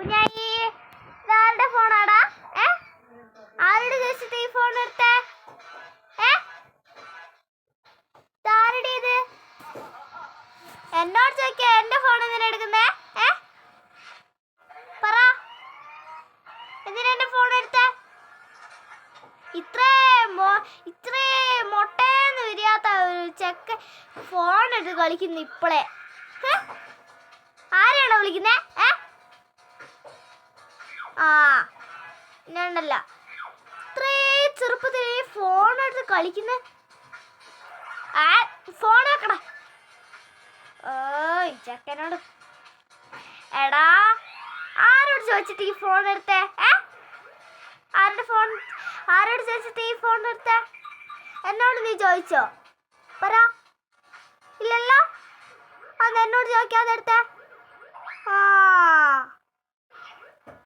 കുഞ്ഞായി ഇതാരുടെ ഫോണാടാ? ഏ? ആരോട് ചോദിച്ചിട്ട് ഈ ഫോൺ എടുത്തേ? ഏ? ഇത് എന്നോട് ചോദിക്ക എന്റെ ഫോൺ എന്തിനാ എടുക്കുന്നേ? പറ. ഫോൺ ഇത്രേ മൊട്ടേന്ന് ഒരു ഫോൺ എടുത്ത് കളിക്കുന്നു ഇപ്പളേ. ഹെ? ആരെയാണോ വിളിക്കുന്നേ? ഏ? ആ ഞാനല്ല ഇത്രേ ചെറുപ്പത്തിൽ ഈ ഫോൺ എടുത്ത് കളിക്കുന്ന. ആ ഫോൺ വെക്കടാ. ഓയ് ചെക്കനോട്. എടാ ആരോട് ചോദിച്ചിട്ട് ഈ ഫോൺ എടുത്തേ? ഏ? ആരുടെ ഫോൺ ആരോട് ചോദിച്ചിട്ട് ഈ ഫോൺ എടുത്തേ? എന്നോട് നീ ചോദിച്ചോ? പറ. ഇല്ലല്ലോ? അത് എന്നോട് ചോദിക്കാതെ എടുത്തേ?